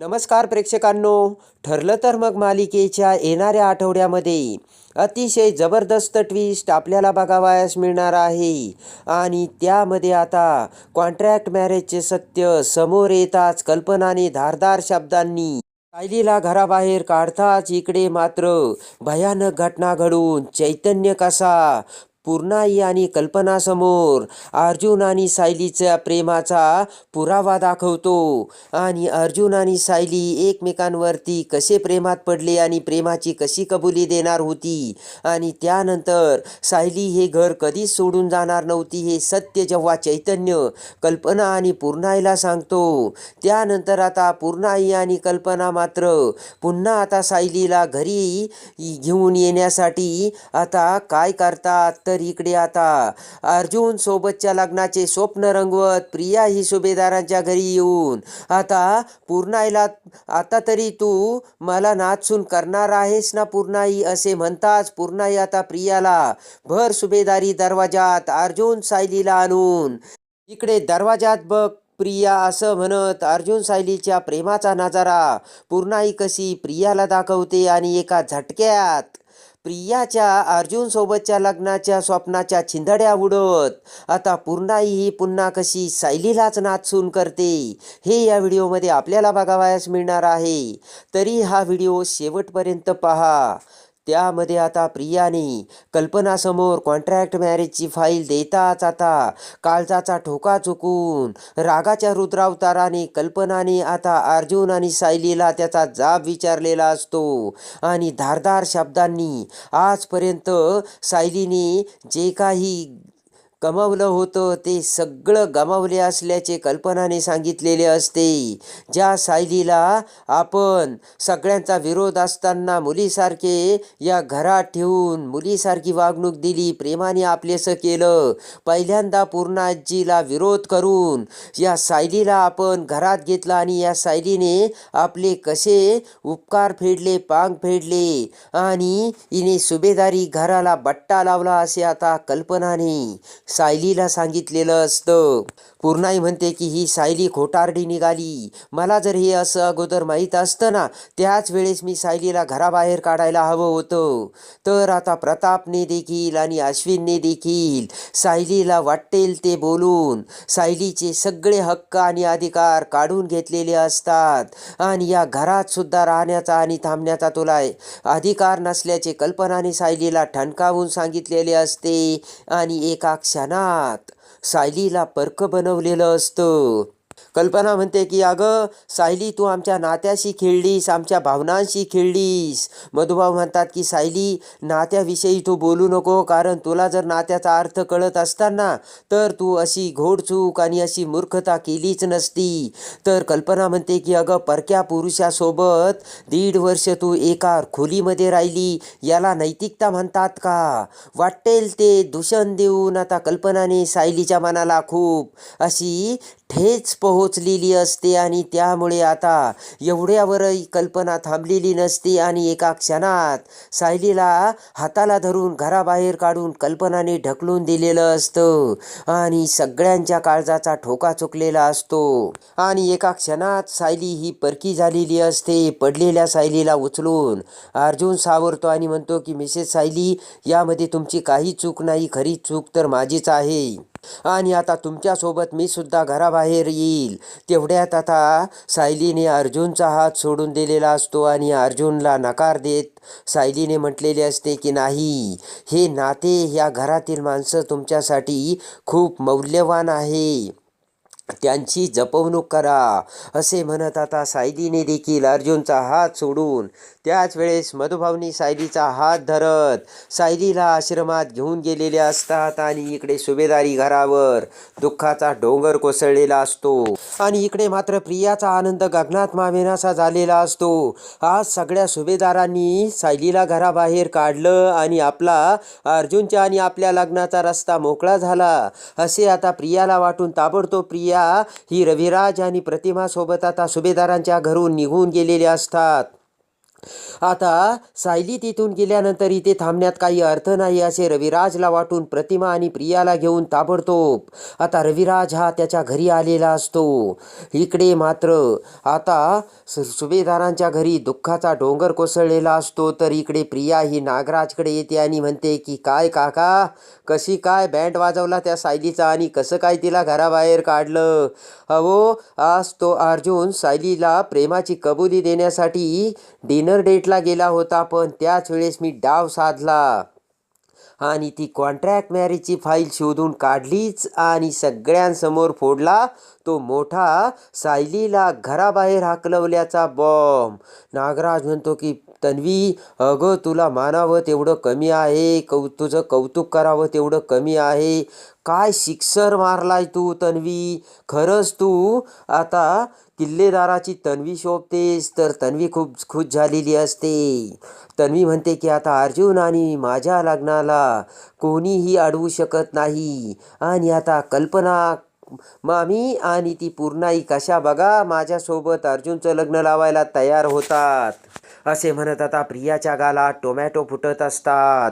नमस्कार प्रेक्षकांनो. ठरलं तर मग मालिकेच्या येणाऱ्या आठवड्यामध्ये अतिशय जबरदस्त ट्विस्ट आपल्याला बघावयास मिळणार आहे. आणि त्यामध्ये आता कॉन्ट्रॅक्ट मॅरेजचे सत्य समोर येताच कल्पनाने धारदार शब्दांनी सायलीला घराबाहेर काढताच इकडे मात्र भयानक घटना घडून चैतन्य कसा पूर्णाई आणि कल्पनासमोर अर्जुन आणि सायलीच्या प्रेमाचा पुरावा दाखवतो. आणि अर्जुन आणि सायली एकमेकांवरती कसे प्रेमात पडले आणि प्रेमाची कशी कबुली देणार होती? आणि त्यानंतर सायली हे घर कधीच सोडून जाणार नव्हती हे सत्य जेव्हा चैतन्य कल्पना आणि पूर्णाईला सांगतो. त्यानंतर आता पूर्णाई आणि कल्पना मात्र पुन्हा आता सायलीला घरी घेऊन येण्यासाठी आता काय करतात? तर इकडे आता अर्जुन सोबतच्या लग्नाचे स्वप्न रंगवत प्रिया ही सुभेदारांच्या घरी येऊन आता पूर्णाईला आता तरी तू मला नाचून करणार आहेस ना पूर्णाई? असे म्हणताच पूर्णाई आता प्रियाला भर सुभेदारी दरवाजात अर्जुन सायलीला आणून. इकडे दरवाजात बघ प्रिया असं म्हणत अर्जुन सायलीच्या प्रेमाचा नजारा पूर्णाई कशी प्रियाला दाखवते आणि एका झटक्यात प्रियाच्या अर्जुनसोबतच्या लग्नाच्या स्वप्नाच्या छिंदड्या उडत आता पूर्णाई ही पुन्हा कशी सायलीलाच नाचून करते हे या व्हिडिओमध्ये आपल्याला बघावयास मिळणार आहे. तरी हा व्हिडिओ शेवटपर्यंत पहा. त्यामध्ये आता प्रियाने कल्पनासमोर कॉन्ट्रॅक्ट मॅरेजची फाईल देताच आता. काळजाचा ठोका चुकून रागाच्या रुद्रावताराने कल्पनाने आता अर्जुन आणि सायलीला त्याचा जाब विचारलेला असतो. आणि धारदार शब्दांनी आजपर्यंत सायलीने जे काही गमावलं होतं. ते सगळं गमावले असल्याचे कल्पनाने सांगितलेले असते. ज्या सायलीला आपण सगळ्यांचा विरोध असताना मुलीसारखे या घरात ठेवून मुलीसारखी वागणूक दिली प्रेमाने आपलेसं केलं पहिल्यांदा पूर्णाजीला विरोध करून या सायलीला आपण घरात घेतलं आणि या सायलीने आपले कसे उपकार फेडले पांग फेडले आणि हिने सुभेदारी घराला बट्टा लावला असे आता कल्पनाने सायलीला सांगितलेलं असतं. पूर्णाई म्हणते की ही सायली खोटारडी निघाली. मला जर हे असं अगोदर माहीत असतं ना त्याच वेळेस मी सायलीला घराबाहेर काढायला हवं होतं. तर आता प्रतापने देखील आणि अश्विनने देखील सायलीला वाटेल ते बोलून सायलीचे सगळे हक्क आणि अधिकार काढून घेतलेले असतात. आणि या घरात सुद्धा राहण्याचा आणि थांबण्याचा तुला अधिकार नसल्याचे कल्पनाने सायलीला ठणकावून सांगितलेले असते. आणि एका क्षणात सायलीला पर्क बनवलेलं असतं. कल्पना म्हणते की अगं सायली तू आमच्या नात्याशी खेळलीस आमच्या भावनांशी खेळलीस. मधुभाव म्हणतात की सायली नात्याविषयी तू बोलू नको कारण तुला जर नात्याचा अर्थ कळत असताना तर तू अशी घोडचूक आणि अशी मूर्खता केलीच नसती. तर कल्पना म्हणते की अगं परक्या पुरुषासोबत दीड वर्ष तू एका खोलीमध्ये राहिली याला नैतिकता म्हणतात का? वाटेल ते दूषण देऊन आता कल्पनाने सायलीच्या मनाला खूप अशी ठेच पोहोचलेली असते आणि त्यामुळे आता एवढ्यावरही कल्पना थांबलेली नसते आणि एका क्षणात सायलीला हाताला धरून घराबाहेर काढून कल्पनाने ढकलून दिलेलं असतं आणि सगळ्यांच्या काळजाचा ठोका चुकलेला असतो. आणि एका क्षणात सायली ही परकी झालेली असते पडलेल्या सायलीला उचलून. अर्जुन सावरतो आणि म्हणतो की मिसेस सायली यामध्ये तुमची काही चूक नाही खरी चूक तर माझीच आहे. आणि आता तुमच्यासोबत मी सुद्धा घराबाहेर येईल. तेवढ्यात आता सायलीने अर्जुनचा हात सोडून दिलेला असतो आणि अर्जुनला नकार देत सायलीने म्हटलेले असते की नाही हे नाते ह्या घरातील माणसं तुमच्यासाठी खूप मौल्यवान आहे. त्यांची जपवणूक करा. असे म्हणत आता सायलीने देखील अर्जुनचा हात सोडून त्याच वेळेस मधुभावनी सायलीचा हात धरत सायलीला आश्रमात घेऊन गेलेले असतात आणि इकडे सुभेदारी घरावर दुःखाचा डोंगर कोसळलेला असतो. आणि इकडे मात्र प्रियाचा आनंद गगनात मावेनासा झालेला असतो. आज सगळ्या सुभेदारांनी सायलीला घराबाहेर काढलं आणि आपला अर्जुनच्या आणि आपल्या लग्नाचा रस्ता मोकळा झाला. असे आता प्रियाला वाटून ताबडतोब प्रिया ही रविराज आणि प्रतिमासोबत आता सुभेदारांच्या घरून निघून गेलेले असतात. आता सायली तिथून गेल्यानंतर इथे थांबण्यात काही अर्थ नाही असे रविराजला वाटून प्रतिमा आणि प्रियाला घेऊन ताबडतोब आता रविराज हा त्याच्या घरी आलेला असतो. इकडे मात्र आता सु- सुभेदारांच्या घरी दुःखाचा डोंगर कोसळलेला असतो तर इकडे प्रिया ही नागराजकडे येते आणि म्हणते की काय काका कशी काय बँड वाजवला त्या सायलीचा आणि कसं काय तिला घराबाहेर काढलं? अहो आज तो अर्जुन सायलीला प्रेमाची कबुली देण्यासाठी डिनर डेटला गेला होता पण त्याच वेळेस मी डाव साधला. आणि ती कॉन्ट्रॅक्ट मॅरेजची फाईल शोधून काढलीच आणि सगळ्यांसमोर फोडला. तो मोठा सायलीला घराबाहेर हाकलवल्याचा बॉम्ब नागराज म्हणतो की तन्वी अगं तुला मानावं तेवढं कमी आहे कौ तुझं कौतुक करावं तेवढं कमी आहे. काय सिक्सर मारलाय तू तन्वी? खरंच तू आता किल्लेदाराची तन्वी शोभतेस तर तन्वी खूप खुश झालेली असते. तन्वी म्हणते की आता अर्जुन आणि माझ्या लग्नाला कोणीही अडवू शकत नाही. आणि आता कल्पना मामी आणि ती पूर्णाई कशा बघा माझ्यासोबत अर्जुनचं लग्न लावायला तयार होतात. असे म्हणत आता प्रियाच्या गाला टोमॅटो फुटत असतात.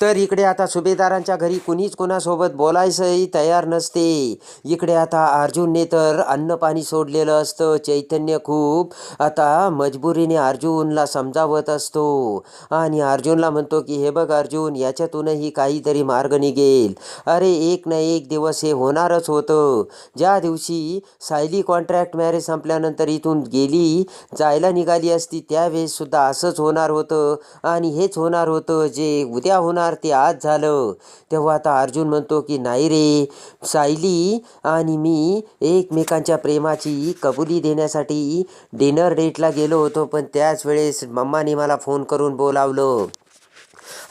तर इकडे आता सुभेदारांच्या घरी कुणीच कुणासोबत बोलायचंही तयार नसते. इकडे आता अर्जुनने तर अन्नपाणी सोडलेलं असतं. चैतन्य खूप आता मजबुरीने अर्जुनला समजावत असतो. आणि अर्जुनला म्हणतो की हे बघ अर्जुन याच्यातूनही काहीतरी मार्ग निघेल. अरे एक ना एक दिवस हे होणारच होतं. ज्या दिवशी सायली कॉन्ट्रॅक्ट मॅरेज संपल्यानंतर इथून गेली जायला निघाली असती त्यावेळेस सुद्धा असंच होणार होतं आणि हेच होणार होतं जे उद्या होणार ते आज झालं. तेव्हा आता अर्जुन म्हणतो की नाही रे सायली आणि मी एकमेकांच्या प्रेमाची कबुली देण्यासाठी डिनर डेटला गेलो होतो पण त्याच वेळेस मम्माने मला फोन करून बोलावलं.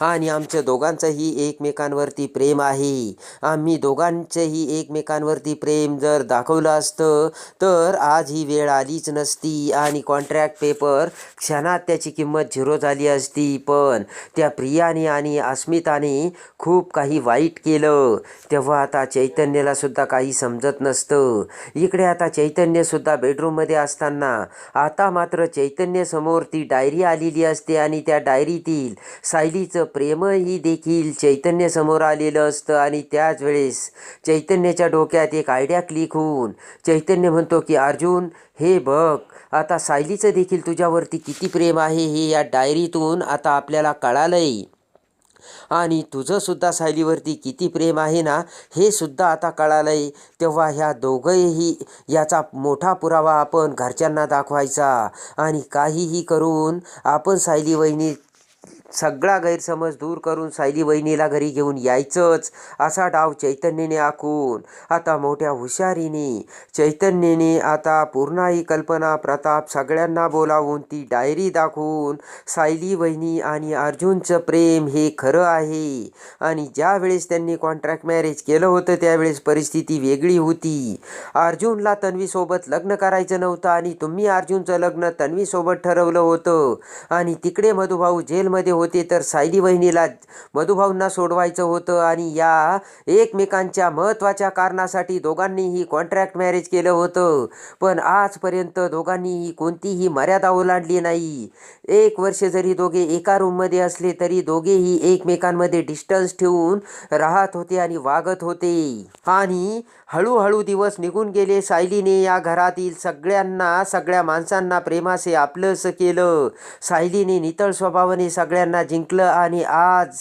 आणि आमच्या दोघांचंही एकमेकांवरती प्रेम आहे. आम्ही दोघांचंही एकमेकांवरती प्रेम जर दाखवलं असतं तर आज ही वेळ आलीच नसती आणि कॉन्ट्रॅक्ट पेपर क्षणात त्याची किंमत झिरो झाली असती. पण त्या प्रियाने आणि अस्मिताने खूप काही वाईट केलं. तेव्हा आता चैतन्यला सुद्धा काही समजत नसतं. इकडे आता चैतन्यसुद्धा बेडरूममध्ये असताना आता मात्र चैतन्यसमोर ती डायरी आलेली असते आणि त्या डायरीतील सायलीचं प्रेमही देखील चैतन्य समोर आलेलं असतं आणि त्याच वेळेस चैतन्याच्या डोक्यात एक आयडिया क्लिक होऊन चैतन्य म्हणतो की अर्जुन हे बघ आता सायलीचं देखील तुझ्यावरती किती प्रेम आहे हे या डायरीतून आता आपल्याला कळालंय. आणि तुझंसुद्धा सायलीवरती किती प्रेम आहे ना हे सुद्धा आता कळालंय. तेव्हा ह्या दोघंही याचा मोठा पुरावा आपण घरच्यांना दाखवायचा आणि काहीही करून आपण सायली वहिनी सगळा गैरसमज दूर करून सायली वहिनीला घरी घेऊन यायचंच असा डाव चैतन्याने आखून. आता मोठ्या हुशारीने चैतन्यने आता पूर्णाही कल्पना प्रताप सगळ्यांना बोलावून ती डायरी दाखवून सायली वहिनी आणि अर्जुनचं प्रेम हे खरं आहे. आणि ज्या वेळेस त्यांनी कॉन्ट्रॅक्ट मॅरेज केलं होतं त्यावेळेस परिस्थिती वेगळी होती. अर्जुनला तन्वीसोबत लग्न करायचं नव्हतं आणि तुम्ही अर्जुनचं लग्न तन्वीसोबत ठरवलं होतं. आणि तिकडे मधुभाऊ जेलमध्ये होते तर सायली वहिनीला मधुभाऊंना सोडवायचं होतं आणि या एकमेकांच्या महत्त्वाच्या कारणासाठी दोघांनीही कॉन्ट्रॅक्ट मॅरेज केलं होतं. पण आजपर्यंत दोघांनीही कोणतीही मर्यादा ओलांडली नाही. एक वर्ष जरी दोघे एका रूममध्ये असले तरी दोघेही एकमेकांमध्ये डिस्टन्स ठेवून राहत होते आणि वागत होते. आणि हळूहळू दिवस निघून गेले. सायलीने या घरातील सगळ्यांना सगळ्या माणसांना प्रेमाचे आपलंसं केलं. सायलीने नितळ स्वभावाने सगळ्यांना जिंकलं आणि आज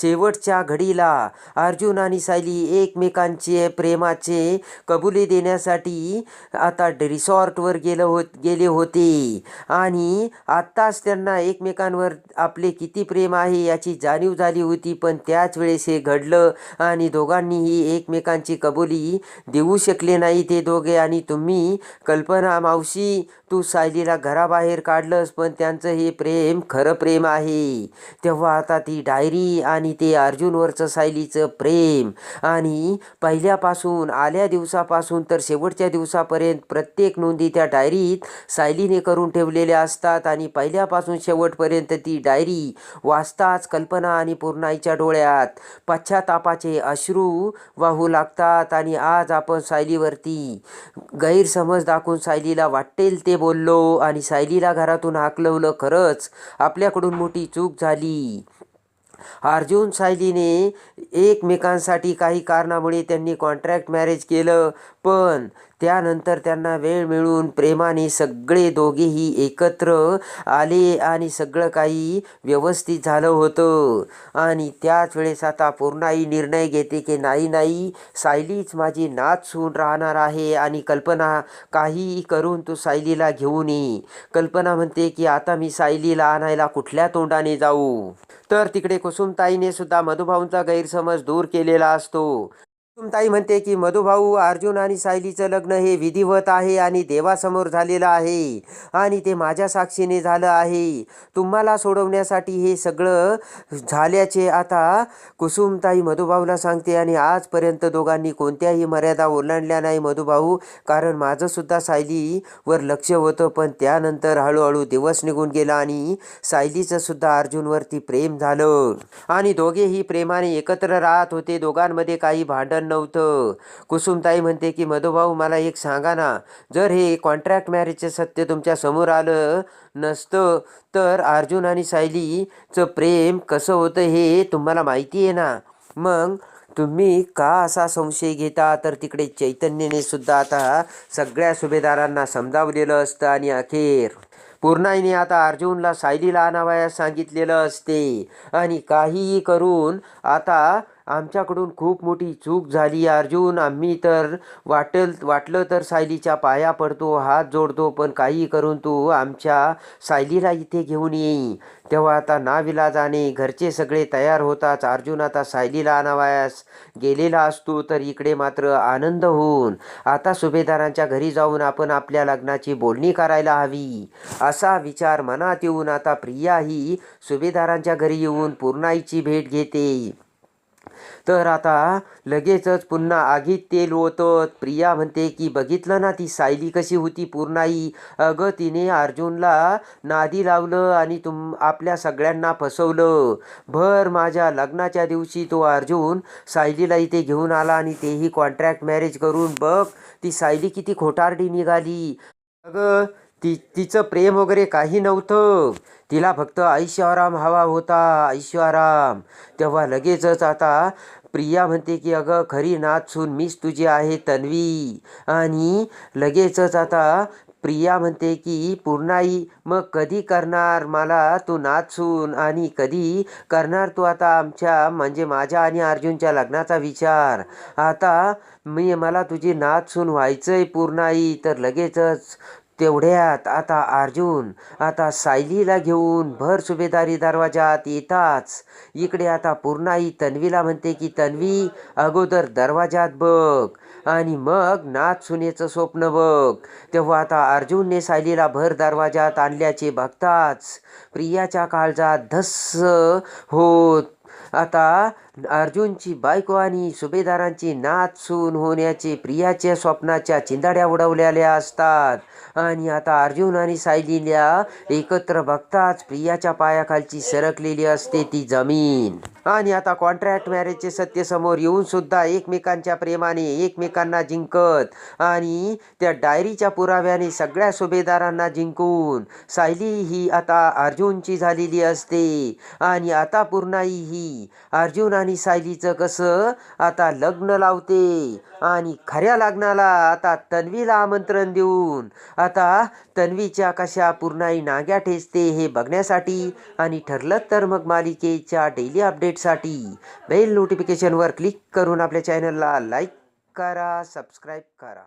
शेवटच्या घडीला अर्जुन आणि सायली एकमेकांचे प्रेमाचे कबुली देण्यासाठी आता रिसॉर्टवर गेलं होत गेले होते. आणि आत्ताच त्यांना एकमेकांवर आपले किती प्रेम आहे याची जाणीव झाली होती पण त्याच वेळेस हे घडलं आणि दोघांनीही एकमेकांची कबुली देऊ शकले नाही ते दोघे आणि तुम्ही कल्पना मावशी तू सायलीला घराबाहेर काढलंस पण त्यांचं हे प्रेम खरं प्रेम आहे. तेव्हा आता ती डायरी आणि ते अर्जुनवरचं सायलीचं प्रेम. आणि पहिल्यापासून आल्या दिवसापासून तर शेवटच्या दिवसापर्यंत प्रत्येक नोंदी त्या डायरीत सायलीने करून ठेवलेल्या असतात आणि पहिल्यापासून शेवटपर्यंत ती डायरी वाचताच कल्पना आणि पूर्णाईच्या डोळ्यात पश्चातापाचे अश्रू वाहू लागतात आणि आज आपण सायलीवरती गैरसमज दाखवून सायलीला वाटेल ते बोललो आणि सायलीला घरातून हाकलवलं खरंच. आपल्याकडून मोठी चूक झाली. अर्जुन सायलीने एकमेकांसाठी काही कारणामुळे त्यांनी कॉन्ट्रॅक्ट मॅरेज केलं. पण त्यानंतर त्यांना वेळ मिळून प्रेमाने सगळे दोघेही एकत्र आले आणि सगळं काही व्यवस्थित झालं होतं. आणि त्याच वेळेस आता पूर्णाई निर्णय घेते की नाही नाही सायलीच माझी नाच होऊन राहणार आहे आणि कल्पना काहीही करून तू सायलीला घेऊन ये. कल्पना म्हणते की आता मी सायलीला आणायला कुठल्या तोंडाने जाऊ? तर तिकडे कुसुमताईने सुद्धा मधुभाऊंचा गैरसमज दूर केलेला असतो. कुसुमताई म्हणते की मधुभाऊ अर्जुन आणि सायलीचं लग्न हे विधिवत आहे आणि देवासमोर झालेलं आहे आणि ते माझ्या साक्षीने झालं आहे. तुम्हाला सोडवण्यासाठी हे सगळं झाल्याचे आता कुसुमताई मधुभाऊला सांगते आणि आजपर्यंत दोघांनी कोणत्याही मर्यादा ओलांडल्या नाही मधुभाऊ कारण माझंसुद्धा सायलीवर लक्ष होतं पण त्यानंतर हळूहळू दिवस निघून गेला आणि सायलीचं सुद्धा अर्जुनवरती प्रेम झालं. आणि दोघेही प्रेमाने एकत्र राहत होते. दोघांमध्ये काही भांडण नव्हतं. कुसुमताई म्हणते की मधुभाऊ मला एक सांगा ना जर हे कॉन्ट्रॅक्ट मॅरेजचं सत्य तुमच्यासमोर आलं नसतं तर अर्जुन आणि सायलीचं प्रेम कसं होतं हे तुम्हाला माहिती आहे ना? मग तुम्ही का असा संशय घेता? तर तिकडे चैतन्यने सुद्धा आता सगळ्या सुभेदारांना समजावलेलं असतं आणि अखेर पूर्णाईने आता अर्जुनला सायलीला आणावयास सांगितलेलं असते. आणि काहीही करून आता आमच्याकडून खूप मोठी चूक झाली अर्जुन. आम्ही तर वाटेल वाटलं तर सायलीच्या पाया पडतो हात जोडतो पण काही करून तू आमच्या सायलीला इथे घेऊन येई तेव्हा आता नाविलाजाने घरचे सगळे तयार होताच अर्जुन आता सायलीला आणावयास गेलेला असतो तर इकडे मात्र आनंद होऊन आता सुभेदारांच्या घरी जाऊन आपण आपल्या लग्नाची बोलणी करायला हवी. असा विचार मनात येऊन आता प्रिया ही सुभेदारांच्या घरी येऊन पूर्णाईची भेट घेते. तर आता लगेचच पुन्हा आगीत तेल ओतत. प्रिया म्हणते की बघितलं ना ती सायली कशी होती पूर्णाई. अगं तिने अर्जुनला नादी लावलं आणि तुम आपल्या सगळ्यांना फसवलं. भर माझ्या लग्नाच्या दिवशी तो अर्जुन सायलीला इथे घेऊन आला आणि तेही कॉन्ट्रॅक्ट मॅरेज करून बघ ती सायली किती खोटारडी निघाली. अगं ती तिचं प्रेम वगैरे काही नव्हतं. तिला फक्त ऐश्वराम हवा होता ऐश्वराम. तेव्हा लगेचच आता प्रिया म्हणते की अगं खरी नाचून मीच तुझी आहे तन्वी. आणि लगेचच आता प्रिया म्हणते की पूर्णाई मग कधी करणार मला तू नाचून आणि कधी करणार तू आता आमच्या म्हणजे माझ्या आणि अर्जुनच्या लग्नाचा विचार? आता मी मला तुझी नाचून आहे पूर्णाई तर लगेचच तेवढ्यात आता अर्जुन आता सायलीला घेऊन भर सुभेदारी दरवाजात येताच. इकडे आता पूर्णाई तन्वीला म्हणते की तन्वी अगोदर दरवाजात बघ आणि मग नाच सुनेचं स्वप्न बघ. तेव्हा आता अर्जुनने सायलीला भर दरवाजात आणल्याचे बघताच प्रियाच्या काळजात धस्स होत. आता अर्जुनची बायको आणि सुभेदारांची नाच सून होण्याचे प्रियाच्या स्वप्नाच्या चिंदाड्या उडवलेल्या असतात. आणि आता अर्जुन आणि सायलीला एकत्र बघताच प्रियाच्या पायाखालची सरकलेली असते ती जमीन. आणि आता कॉन्ट्रॅक्ट मॅरेजचे सत्य समोर येऊन सुद्धा एकमेकांच्या प्रेमाने एकमेकांना जिंकत आणि त्या डायरीच्या पुराव्याने सगळ्या सुभेदारांना जिंकून सायली ही आता अर्जुनची झालेली असते. आणि आता पूर्णाई ही अर्जुन आणि सायलीचं कसं? आता लग्न लावते. आणि खऱ्या लग्नाला आता तन्वीला आमंत्रण देऊन. आता तन्वीच्या कशा पूर्णाई नाग्या ठेचते हे बघण्यासाठी. आणि ठरलं तर मग मालिकेच्या डेली अपडेटसाठी बेल नोटिफिकेशनवर क्लिक करून आपल्या चॅनलला लाईक करा सबस्क्राईब करा.